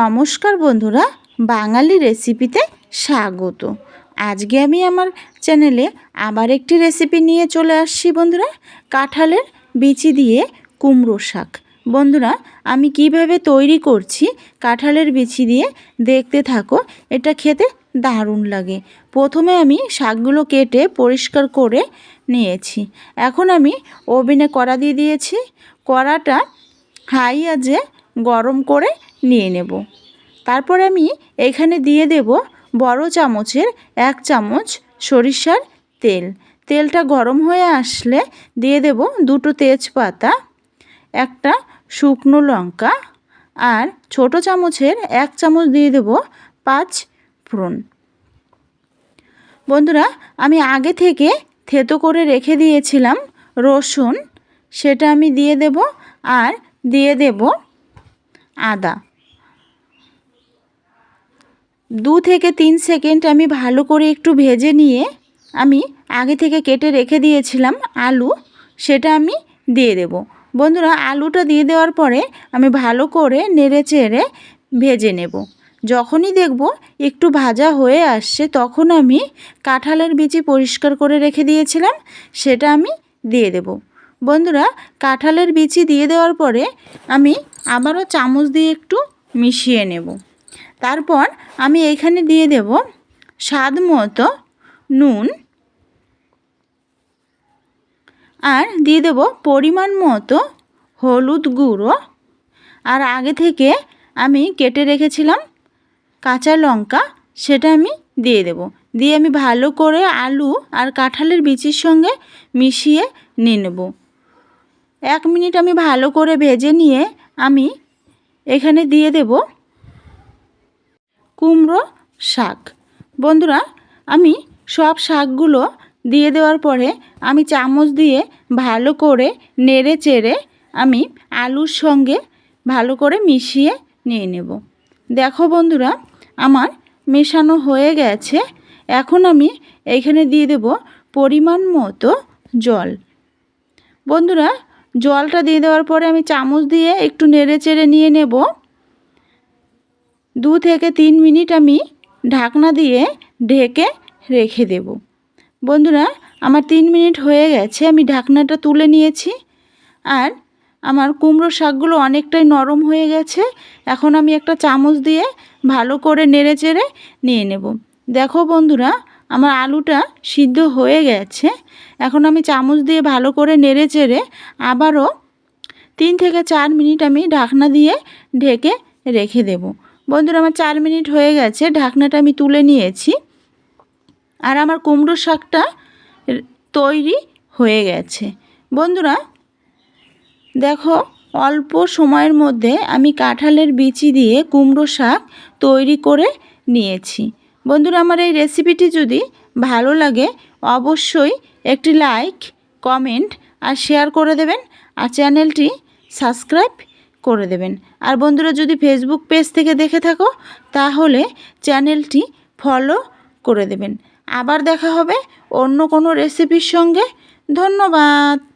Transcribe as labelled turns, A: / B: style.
A: নমস্কার বন্ধুরা, বাঙালি রেসিপিতে স্বাগত। আজকে আমি আমার চ্যানেলে আবার একটি রেসিপি নিয়ে চলে আসছি বন্ধুরা, কাঁঠালের বিচি দিয়ে কুমড়ো শাক। বন্ধুরা, আমি কীভাবে তৈরি করছি কাঁঠালের বিচি দিয়ে দেখতে থাকো, এটা খেতে দারুণ লাগে। প্রথমে আমি শাকগুলো কেটে পরিষ্কার করে নিয়েছি। এখন আমি ওভেনে কড়া দিয়ে দিয়েছি। কড়াটা হাই আজে গরম করে নিয়ে নেব। তারপর আমি এখানে দিয়ে দেব বড় চামচের এক চামচ সরিষার তেল। তেলটা গরম হয়ে আসলে দিয়ে দেব দুটো তেজপাতা, একটা শুকনো লঙ্কা আর ছোট চামচের এক চামচ দিয়ে দেব পাঁচ ফোড়ন। বন্ধুরা, আমি আগে থেকে থেতো করে রেখে দিয়েছিলাম রসুন, সেটা আমি দিয়ে দেব আর দিয়ে দেব আদা। দু থেকে তিন সেকেন্ড আমি ভালো করে একটু ভেজে নিয়ে আমি আগে থেকে কেটে রেখে দিয়েছিলাম আলু, সেটা আমি দিয়ে দেব। বন্ধুরা, আলুটা দিয়ে দেওয়ার পরে আমি ভালো করে নেড়ে চেড়ে ভেজে নেব। যখনই দেখব একটু ভাজা হয়ে আসছে, তখন আমি কাঁঠালের বিচি পরিষ্কার করে রেখে দিয়েছিলাম, সেটা আমি দিয়ে দেব। বন্ধুরা, কাঁঠালের বিচি দিয়ে দেওয়ার পরে আমি আবারও চামচ দিয়ে একটু মিশিয়ে নেব। তারপর আমি এখানে দিয়ে দেব স্বাদ মতো নুন আর দিয়ে দেব পরিমাণ মতো হলুদ গুঁড়ো। আর আগে থেকে আমি কেটে রেখেছিলাম কাঁচা লঙ্কা, সেটা আমি দিয়ে দেব। দিয়ে আমি ভালো করে আলু আর কাঁঠালের বিচির সঙ্গে মিশিয়ে নিয়ে নেব। এক মিনিট আমি ভালো করে ভেজে নিয়ে আমি এখানে দিয়ে দেব কুমড়ো শাক। বন্ধুরা, আমি সব শাকগুলো দিয়ে দেওয়ার পরে আমি চামচ দিয়ে ভালো করে নেড়ে চেড়ে আমি আলুর সঙ্গে ভালো করে মিশিয়ে নিয়ে নেব। দেখো বন্ধুরা, আমার মেশানো হয়ে গেছে। এখন আমি এইখানে দিয়ে দেব পরিমাণ মতো জল। বন্ধুরা, জলটা দিয়ে দেওয়ার পরে আমি চামচ দিয়ে একটু নেড়ে চেড়ে নিয়ে নেব। দু থেকে তিন মিনিট আমি ঢাকনা দিয়ে ঢেকে রেখে দেব। বন্ধুরা, আমার তিন মিনিট হয়ে গেছে, আমি ঢাকনাটা তুলে নিয়েছি। আর আমার কুমড়ো শাকগুলো অনেকটাই নরম হয়ে গেছে। এখন আমি একটা চামচ দিয়ে ভালো করে নেড়ে চেড়ে নিয়ে নেব। দেখো বন্ধুরা, আমার আলুটা সিদ্ধ হয়ে গেছে। এখন আমি চামচ দিয়ে ভালো করে নেড়ে চেড়ে আবারও তিন থেকে চার মিনিট আমি ঢাকনা দিয়ে ঢেকে রেখে দেব। বন্ধুরা, আমার চার মিনিট হয়ে গেছে, ঢাকনাটা আমি তুলে নিয়েছি। আর আমার কুমড়ো শাকটা তৈরি হয়ে গেছে। বন্ধুরা, দেখো, অল্প সময়ের মধ্যে আমি কাঁঠালের বিচি দিয়ে কুমড়ো শাক তৈরি করে নিয়েছি। বন্ধুরা, আমার এই রেসিপিটি যদি ভালো লাগে, অবশ্যই একটি লাইক, কমেন্ট আর শেয়ার করে দেবেন। আর চ্যানেলটি সাবস্ক্রাইব করে দেবেন। আর বন্ধুরা, যদি ফেসবুক পেজ থেকে দেখে থাকো, তাহলে চ্যানেলটি ফলো করে দেবেন। আবার দেখা হবে অন্য কোনো রেসিপির সঙ্গে। ধন্যবাদ!